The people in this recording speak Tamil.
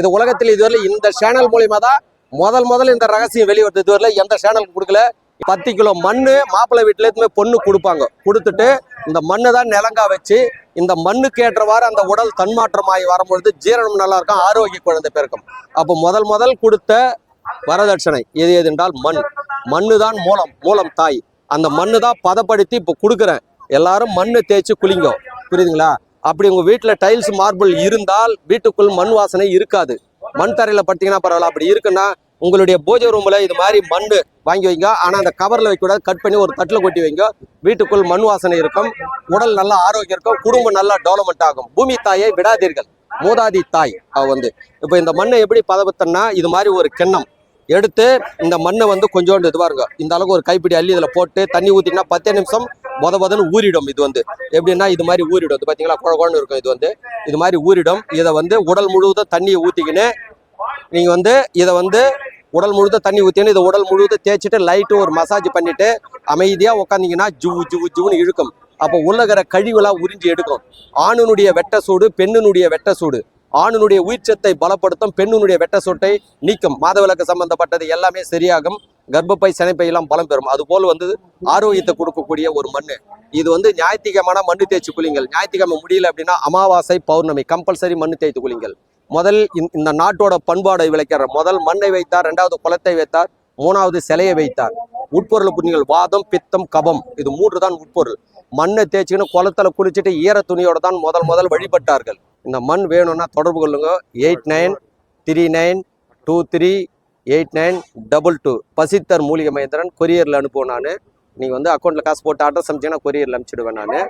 இது உலகத்தில் இதுவரை இந்த சேனல் மூலியமா தான் முதல் முதல்ல இந்த ரகசியம் வெளியே இதுவரை எந்த சேனலுக்கு கொடுக்கல. பத்து கிலோ மண்ணு மாப்பிள்ளை வீட்டுல எதுவுமே பொண்ணு கொடுப்பாங்க. கொடுத்துட்டு இந்த மண்ணு தான் நிலங்கா வச்சு இந்த மண்ணுக்கு ஏற்றவாறு அந்த உடல் தன்மாற்றமாகி வரும்பொழுது ஜீரணம் நல்லா இருக்கும் ஆரோக்கிய குழந்தை பிறக்கும் அப்போ முதல் முதல் கொடுத்த வரதட்சணை எது எது என்றால் மண். மண்ணு தான் மூலம் மூலம் தாய். அந்த மண்ணு தான் பதப்படுத்தி இப்போ கொடுக்குறேன். எல்லாரும் மண்ணு தேய்ச்சி குளிங்க. புரியுதுங்களா? அப்படி உங்கள் வீட்டில் டைல்ஸ் மார்பிள் இருந்தால் வீட்டுக்குள் மண் வாசனை இருக்காது. மண் தரையில் பார்த்தீங்கன்னா பரவாயில்ல. அப்படி இருக்குன்னா உங்களுடைய பூஜை ரூமில் இது மாதிரி மண் வாங்கி வைங்க. ஆனால் அந்த கவரில் வைக்கக்கூடாது. கட் பண்ணி ஒரு தட்டில் கொட்டி வைங்க. வீட்டுக்குள் மண் வாசனை இருக்கும். உடல் நல்லா ஆரோக்கியம் இருக்கும். குடும்பம் நல்லா டெவலப்மெண்ட் ஆகும். பூமி தாயை விடாதீர்கள். மூதாதி தாய் அவ வந்து. இப்போ இந்த மண்ணை எப்படி பதவித்தன்னா இது மாதிரி ஒரு கிண்ணம். எடுத்து இந்த மண்ணை வந்து கொஞ்சோண்டு இதுவாக இருக்கும் இந்த அளவுக்கு ஒரு கைப்பிடி அள்ளி இதில் போட்டு தண்ணி ஊற்றிங்கன்னா பத்தே நிமிஷம் பொத பொதன்னு ஊறிடும் இது வந்து. எப்படின்னா இது மாதிரி ஊறிடும். இது பார்த்தீங்களா குழ இருக்கும் இது வந்து. இது மாதிரி ஊறிடும். இதை வந்து உடல் முழுவதும் தண்ணியை ஊற்றிக்கின்னு நீங்கள் வந்து இதை வந்து உடல் முழுதும் தண்ணி ஊற்றினு இதை உடல் முழுவதும் தேய்ச்சிட்டு லைட்டு ஒரு மசாஜ் பண்ணிவிட்டு அமைதியாக உட்காந்திங்கன்னா ஜூ ஜுவு ஜூன்னு இழுக்கும். அப்போ உள்ளகிற கழிவுலாம் உறிஞ்சி எடுக்கும். ஆணுனுடைய வெட்ட சூடு பெண்ணினுடைய வெட்ட சூடு ஆணுனுடைய உயிர்ச்சத்தை பலப்படுத்தும் பெண்ணினுடைய வெட்ட சொட்டை நீக்கும். மாதவிலக்கு சம்பந்தப்பட்டது எல்லாமே சரியாகும். கர்ப்பப்பை சினைப்பை எல்லாம் பலம் பெறும். அது போல் வந்து ஆரோக்கியத்தை கொடுக்கக்கூடிய ஒரு மண்ணு. இது வந்து ஞாயிற்றுக்கிழமான மண்ணு தேய்ச்சி குளிங்கள். ஞாயிற்றுக்கிழமை முடியல அப்படின்னா அமாவாசை பௌர்ணமி கம்பல்சரி மண்ணு தேய்த்து குளிங்கள். முதல் இந்த- இந்த நாட்டோட பண்பாடை விளைக்கிற முதல் மண்ணை வைத்தார் இரண்டாவது குளத்தை வைத்தார் மூணாவது சிலையை வைத்தார். உட்பொருள் புண்ணிகள் வாதம் பித்தம் கபம் இது மூன்று தான் உட்பொருள். மண்ணை தேய்ச்சிக்கின்னு குளத்துல குளிச்சுட்டு ஈர துணியோட தான் முதல் முதல் வழிபட்டார்கள். இந்த மண் வேணும்னா தொடர்பு கொள்ளுங்க. Eight nine three nine two three eight nine double two. Pasithar மூலிகை மகேந்திரன் கொரியரில் அனுப்புவேன் நான். நீங்கள் வந்து அக்கௌண்ட்டில் காசு போட்டு அட்ரஸ் அனுப்பிச்சீங்கன்னா கொரியரில் அனுப்பிச்சிடுவேன் நான்.